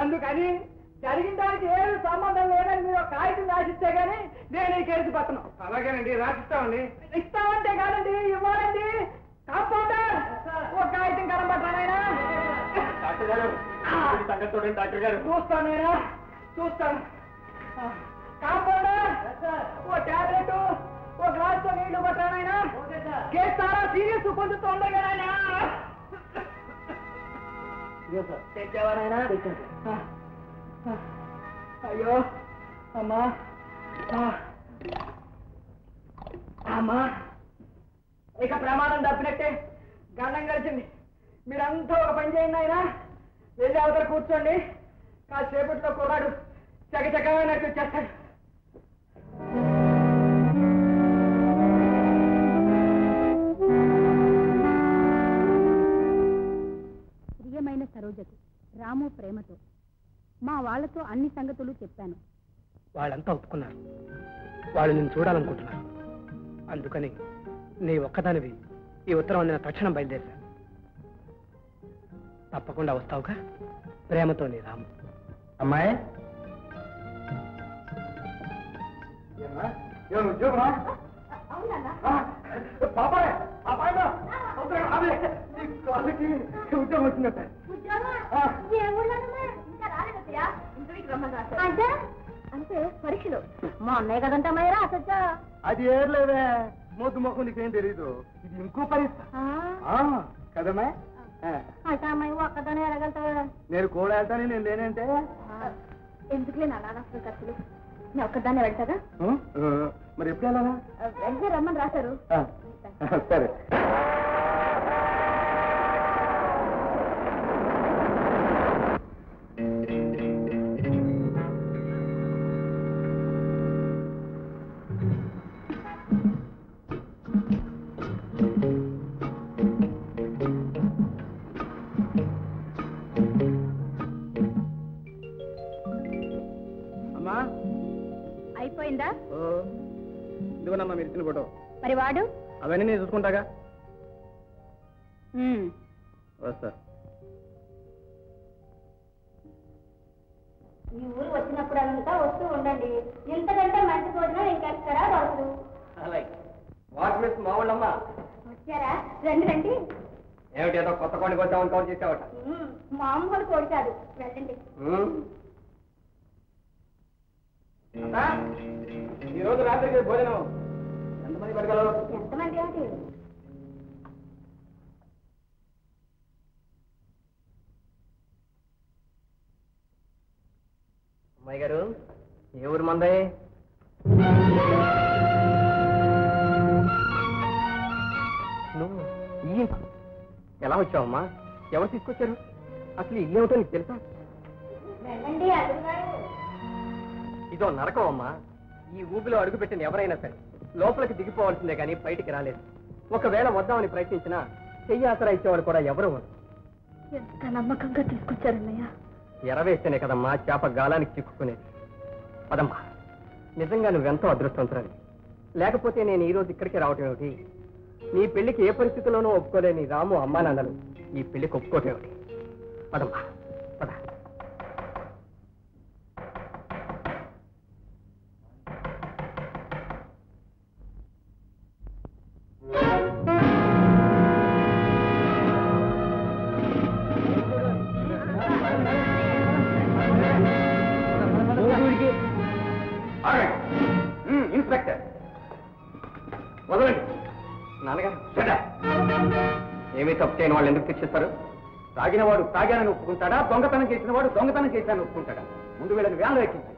అందుకని జరిగిన దానికి ఏమి సంబంధం లేదని మీరు కాగితం రాసిస్తే గానీ నేను ఈ కేసు పట్టను అలాగేనండి రాసిస్తామండి. ఇస్తామంటే కాదండి ఇవ్వాలండి. కాంపౌండర్ ఒక కాగితం కనబడ్డానైనా డాక్టర్ గారు సంగతి చూడండి డాక్టర్ గారు. చూస్తాను నేను చూస్తాను. కాంపౌండర్ ఓ టాబ్లెట్ ఓ గ్లాస్తో నీళ్ళు పట్టానైనా కేసు చాలా సీరియస్ కొంచెం తొందరగా నాయనా? అయ్యో అమ్మా. అమ్మా. ఇక ప్రమాదం తప్పినట్టే గండం కలిసింది మీరంతా ఒక పని చేయండి ఆయన వెళ్ళి అవతల కూర్చోండి. కాసేపట్లో కుర్రాడు చకచకమైనట్టు చేస్తాడు ప్రియమైన సరోజకు రాము ప్రేమతో. మా వాళ్ళతో అన్ని సంగతులు చెప్పాను. వాళ్ళంతా ఒప్పుకున్నారు. వాళ్ళు నేను చూడాలనుకుంటున్నారు. అందుకని నీ ఒక్కదానివి ఈ ఉత్తరం అందిన తక్షణం బయలుదేరా తప్పకుండా వస్తావుగా? ప్రేమతో నీ రాము. అమ్మాయి? ఉద్యోగం వచ్చిందట. అంటే? అంటే పరీక్షలు. మా అన్నయ్య కదంటే అమ్మాయిరా అసచ్చా అది ఏర్లేవే మొద్దు మొక్క నీకేం తెలీదు. ఇది ఇంకో పరీక్ష ఆ, కదమ్మా. ఆ, అంటే అమ్మాయి ఒక్కదానే ఎడగలుగుతావా నేను కూడా వెళ్తాను నేను లేనంటే? ఎందుకులే నా నాన్న ఖర్చులు? నేను ఒక్కదాన్ని వెళ్తాగా మరి ఎప్పుడు వెళ్ళాలా? వెళ్తే రమ్మని రాశారు. సరే. అయిపోయిందా ఓ, ఇదిగోనమ్మా మీరు ఇచ్చిన ఫోటో. మరి వాడు? అవన్నీ నేను చూసుకుంటాగా. వస్తా. ఈ ఊరు వచ్చినప్పుడు అంతా వస్తూ ఉండండి. ఇంతకంటే మంచి భోజనం ఇంకెక్కడా దొరకదు. అలాగే. వాట్ మిస్ వచ్చారా? రండి రండి. ఏమిటి ఏదో కొత్త కోడికి వచ్చామని కౌంట్ చేసావట? మామూలు కోడి కాదు. వెళ్ళండి. ఈ రోజు రాత్రికి భోజనం ఎంతమంది పడగలరు ఎంతమంది ఏమిటి అమ్మాయి గారు ఏ ఊరు మందే? నువ్వు ఎలా వచ్చావమ్మా? ఎవరు తీసుకొచ్చారు? అసలు ఇల్లు ఏమిటో నీకు తెలుసా? ఇదో నరకం అమ్మా. ఈ ఊబిలో అడుగుపెట్టిన ఎవరైనా సరే లోపలికి దిగిపోవాల్సిందే కానీ బయటికి రాలేదు. ఒకవేళ వద్దామని ప్రయత్నించినా చెయ్యి ఆసరా ఇచ్చేవాడు కూడా ఎవరు ఎంత నమ్మకంగా తీసుకొచ్చారన్నయ్య? ఎరవేస్తేనే కదమ్మా చేప గాలానికి చిక్కుకునేది. పదమ్మా నిజంగా నువ్వెంతో అదృష్టవంతురాలి లేకపోతే నేను ఈ రోజు ఇక్కడికి రావటం ఏమిటి? నీ పెళ్ళికి ఏ పరిస్థితిలోనూ ఒప్పుకోలేని రాము అమ్మా నాన్నలు ఈ పెళ్ళికి ఒప్పుకోవటం ఏమిటి? ఏమీ తప్పు చేయని వాళ్ళు ఎందుకు శిక్షిస్తారు? తాగిన వాడు తాగానని ఒప్పుకుంటాడా? దొంగతనం చేసిన వాడు దొంగతనం చేశానని ఒప్పుకుంటాడా? ముందు వీళ్ళని వ్యాన్లో ఎక్కించండి